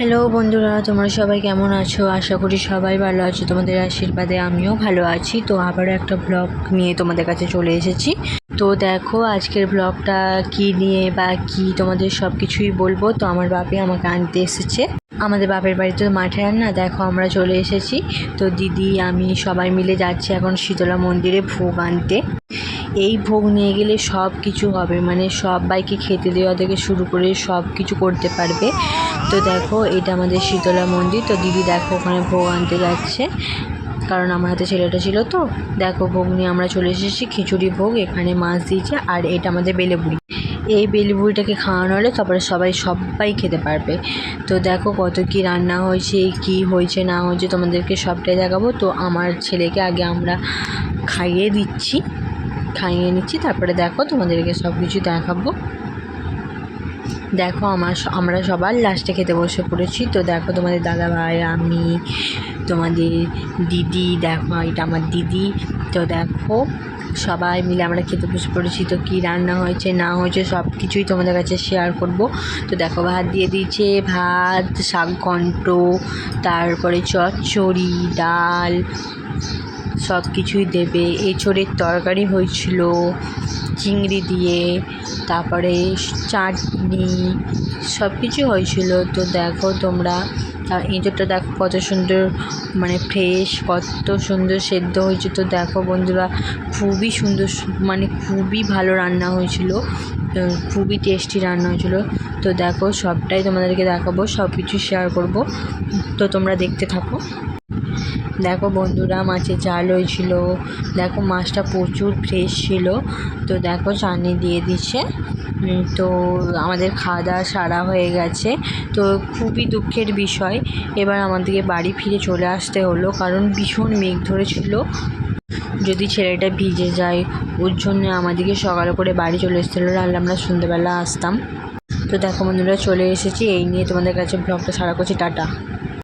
Hello বন্ধুরা, তোমরা সবাই কেমন আছো? আশা করি সবাই ভালো আছো। তোমাদের আশীর্বাদে আমিও ভালো আছি। তো আবারও একটা ব্লগ নিয়ে তোমাদের কাছে চলে এসেছি। তো দেখো, আজকের ব্লগটা কি নিয়ে বা কি তোমাদের সব কিছুই বলব। তো আমার বাপি আমাকে আনতে এসেছে। আমাদের বাপের বাড়িতে মাঠে রান্না দেখো আমরা চলে এসেছি। তো দিদি, আমি সবাই মিলে যাচ্ছি এখন শীতলা মন্দিরে ভোগ আনতে। এই ভোগ নিয়ে গেলে সব কিছু হবে। মানে সবাইকে খেতে দেওয়া থেকে শুরু করে সব কিছু করতে পারবে। তো দেখো, এটা আমাদের শীতলা মন্দির। তো দিদি দেখো, ওখানে ভোগ আনতে যাচ্ছে। কারণ আমার হাতে ছেলেটা ছিল তো। দেখো, ভোগ নিয়ে আমরা চলে এসেছি। খিচুড়ি ভোগ এখানে মাছ দিয়েছে, আর এটা আমাদের বেলেবুড়ি। এই বেলবুড়িটাকে খাওয়ানো হলে তারপরে সবাই সবাই খেতে পারবে। তো দেখো কত কি রান্না হয়েছে, কি হয়েছে, না হয়েছে, তোমাদেরকে সবটাই দেখাবো। তো আমার ছেলেকে আগে আমরা খাইয়ে দিচ্ছি, খাইয়ে নিচ্ছি। তারপরে দেখো তোমাদেরকে সব কিছু দেখাবো। দেখো আমার আমরা সবার লাস্টে খেতে বসে পড়েছি। তো দেখো তোমাদের দাদা ভাই আমি, তোমাদের দিদি, দেখো এটা আমার দিদি। তো দেখো সবাই মিলে আমরা খেতে বসে পড়েছি। তো কী রান্না হয়েছে, না হয়েছে সব কিছুই তোমাদের কাছে শেয়ার করব। তো দেখো ভাত দিয়ে দিয়েছে, ভাত, শাক ঘন্ট, তারপরে চচ্চড়ি, ডাল সব কিছুই দেবে। এঁচোড়ের তরকারি হয়েছিল, চিংড়ি দিয়ে, তারপরে চাটনি, সব কিছু হয়েছিল। তো দেখো তোমরা এঁচোড়টা দেখো কত সুন্দর মানে ফ্রেশ কত সুন্দর সেদ্ধ হয়েছে। তো দেখো বন্ধুরা, খুবই সুন্দর মানে খুবই ভালো রান্না হয়েছিল খুবই টেস্টি রান্না হয়েছিল। তো দেখো সবটাই তোমাদেরকে দেখাবো সব কিছু শেয়ার করব। তো তোমরা দেখতে থাকো। দেখো বন্ধুরা, মাছের জাল হয়েছিল। দেখো মাছটা প্রচুর ফ্রেশ ছিল। তো দেখো চাটনি দিয়ে দিচ্ছে। তো আমাদের খাওয়া দাওয়া সারা হয়ে গেছে। তো খুবই দুঃখের বিষয়। এবার আমাদেরকে বাড়ি ফিরে চলে আসতে হলো, কারণ ভীষণ মেঘ ধরেছিল। যদি ছেলেটা ভিজে যায়, ওর জন্য আমাদেরকে সকালে করে বাড়ি চলে আসতে হলো, নাহলে আমরা সন্ধ্যেবেলা আসতাম। তো দেখো বন্ধুরা, চলে এসেছি। এই নিয়ে তোমাদের কাছে ব্লগটা সারা করছি। টাটা।